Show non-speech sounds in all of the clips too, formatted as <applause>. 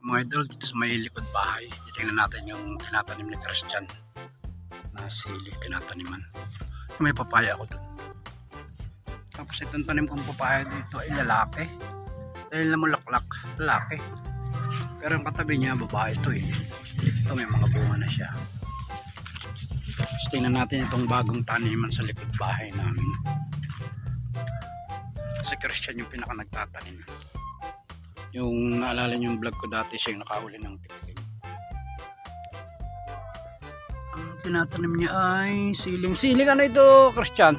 Mga idol, dito sa may likod bahay, titingnan natin yung tinatanim ni Christian na sili, tinataniman. May papaya ako dun. Tapos itong tanim kong papaya dito ay lalaki. Dahil namulaklak, lalaki. Pero yung katabi niya, babae ito eh. Ito may mga bunga na siya. Tapos tingnan natin itong bagong taniman sa likod bahay namin. Si Christian yung pinaka nagtatanim. Yung naalala niyo yung vlog ko dati siya yung nakahuli ng tikling. Ang tinatanim niya ay siling. Siling ano ito, Christian?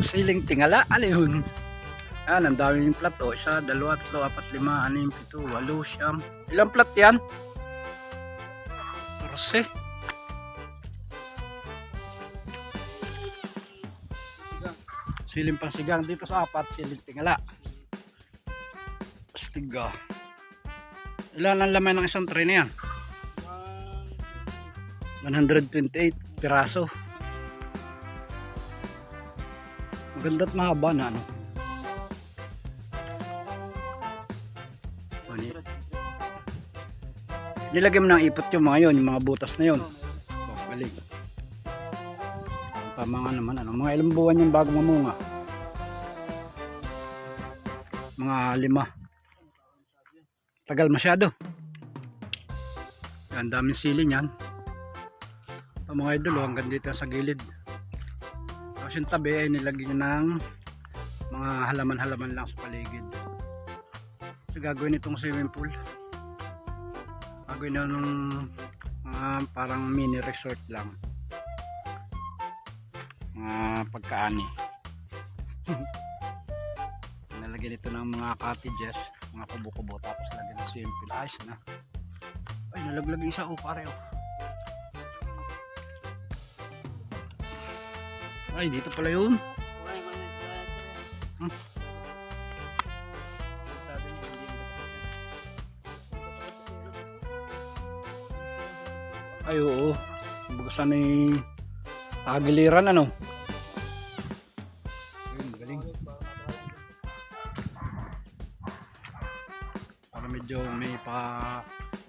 Siling tingala? Ano yun? Yan, ang dami yung plat. O, isa, dalawa, tatlo, apat, lima, anim, pito, walo, siyam. Ilang plat yan? Torse. Siling pansigang. Dito sa apat, siling tingala. Astiga. Ilan ang laman ng isang tray na yan? 128 piraso. Maganda at mahaba na ano. Nilagay mo ng ipot yung mga yun, yung mga butas na yun. Oh, galing. Tama nga naman ano. Mga ilang buwan yung bago mamunga. Mga lima. Tagal masyado. Ang daming sili niyan. Ito mga idol, oh, hanggang dito sa gilid. Tapos yung tabi ay nilagyan ng mga halaman-halaman lang sa paligid. So gagawin itong swimming pool. Gagawin na nung mga parang mini resort lang. Mga pagkaani. <laughs> Nalagyan ito ng mga cottages, mga kubo-kubo tapos lagyan ng pool. Ayos na. Ay, nalaglag isa. Oh, pare, oh. Ay, dito pala yun. Hmm. Ay, oo. Kumbaga sana yung tagiliran, ano? Pa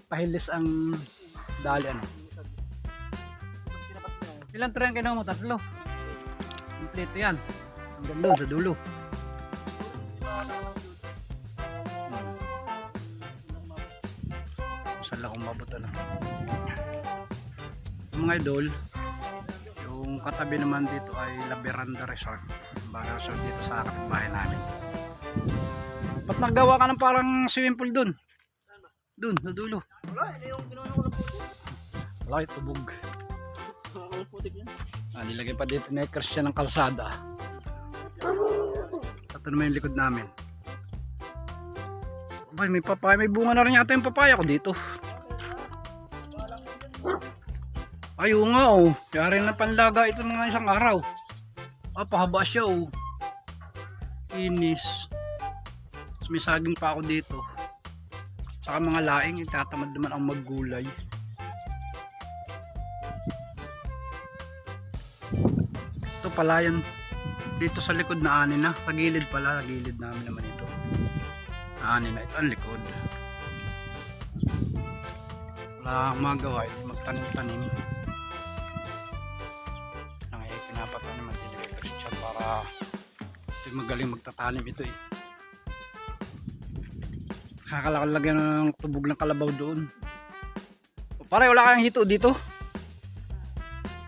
pahilis ang dali, ano? Ilang tren kayo mo? Tatlo. Kompleto yan. Hanggang doon sa dulo. Hmm. Saan lang umabot ano. Yung mga idol, yung katabi naman dito ay La Veranda Resort. Baga resort dito sa kapitbahay namin. Ba't naggawa ka ng parang swimming pool dun? Dun, sa dulo. Wala, ini yung kinuha ko ng putik. Wala, tubog. Ang putik yan. Ah, nilagay pa dito ni Christian ng kalsada. Ito naman yung likod namin. Abay, may papaya. May bunga na rin yata yung papaya ko dito. Ay, oo nga oh. Yari na panlaga ito mga isang araw. Ah, pahaba siya oh. Inis. Tapos may saging pa ako dito. Saka mga laing, itatamad naman ang maggulay. Ito pala yun. Dito sa likod na ani na. Sa gilid pala. Sa gilid namin naman ito. Ani na. Ito ang likod. Wala akong magawa. Ito magtanim-tanim. Ang ay pinapatanim natin ni Christian para ito yung magaling magtatanim ito eh. Kakalalagyan ng tubog ng kalabaw doon. Pare, wala kang hito dito?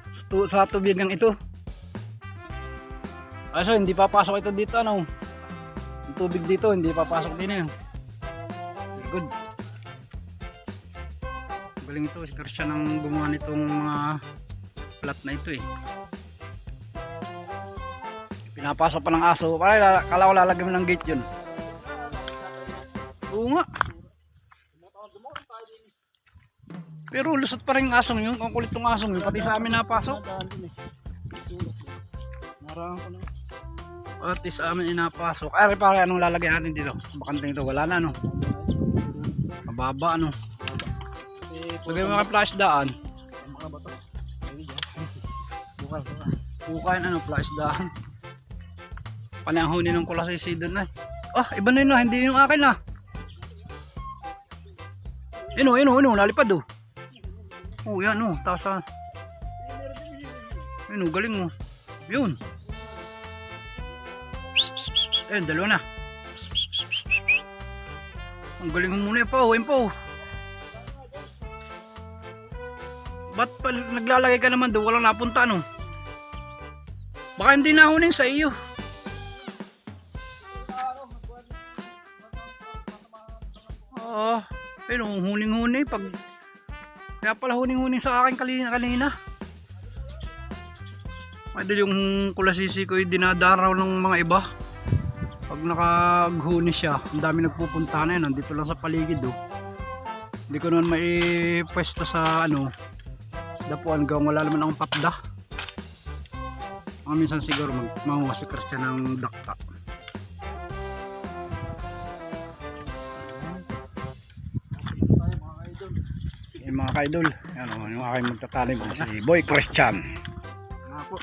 Sa, tu- sa tubigan ito. Ah, so hindi papasok ito dito ano. Yung tubig dito hindi papasok din eh. Good. Galing ito si Christian ang gumawa nitong mga plat na ito eh. Pinapasok pa ng aso. Lala- kala ko lalagyan ng gate yun. Oo nga. Pero lusot pa rin asong yun. Ang kulit ng asong yun. Pati sa amin napasok. Na. Pati sa amin inapasok. Ay, pare, anong lalagyan natin dito? Sa bakanting ito, wala na, no? Mababa, ano? Lagay mo ka flash daan. Bukain, ano, flash daan. Panahon ng kulasay season na. Ah, iba na yun, ah. hindi yung akin, ah. Yun o, yun o, yun o, nalipad o. Oh, yan o, taas sa... Yun o, galing. Yun. Psst, psst, psst. Ayun, dalawa na. Ang galing mo muna po, yun po. Ba't pa naglalagay ka naman doon? Walang napunta, no? Baka hindi nahuning sa iyo. Pero huning-huni pag kaya pala huning-huni sa akin kanina kanina. Idol yung kulasisi ko yung dinadaraw ng mga iba. Pag nakaghuni siya, ang dami nagpupunta na yun. Nandito lang sa paligid oh. Hindi ko naman may pwesto sa ano. Dapuan gawang wala naman akong patda. Mga minsan siguro mag mamuha si ng dakta. Yung mga kaidol, ano, yung aking magtatanim ko si Boy Christian. Ako.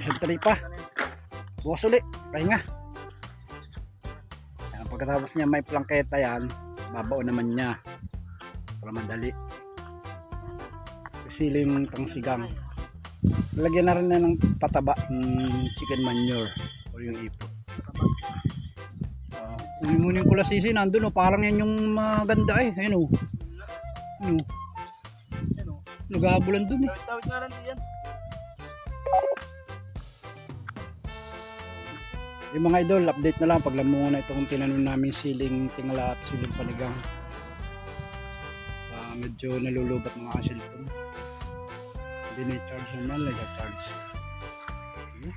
Isang tali pa. Bukas ulit. Pahinga. Yan, pagkatapos niya may plangketa yan, babao naman niya. Para madali. Siling pangsigang. Lagyan na rin na ng pataba yung chicken manure o yung ipo. Uh, Uli mo yung kulasisi nandun o parang yan yung maganda eh. Ayun o. Ayun o. Nagabulan dun eh. Tawid nga lang diyan. Yung mga idol, update na lang pag lamungan na itong tinanim namin siling tingala at siling panigang. Ah, medyo nalulubat mga kasilpon. Hindi na charge naman, like charge. Okay.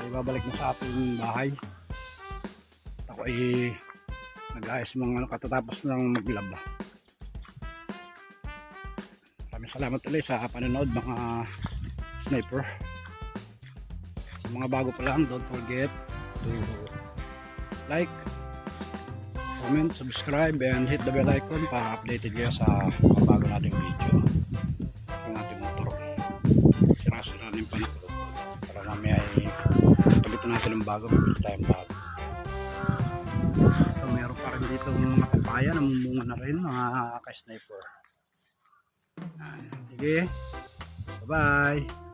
Ay, babalik na sa ating bahay. At Ako ay nag-ayos mga ano, katatapos ng maglaba. Maraming salamat ulit sa panonood mga sniper. Sa mga bago pa lang, don't forget to like, comment, subscribe, and hit the bell icon para updated kayo sa mga bago nating video. Yung ating motor. Sira-sira na yung panakot. Para mamaya ay tulitan natin ng bago, mabili tayong bago. So meron pa rin dito mga papaya, namumunga na rin mga ka-sniper. Sige. Bye-bye.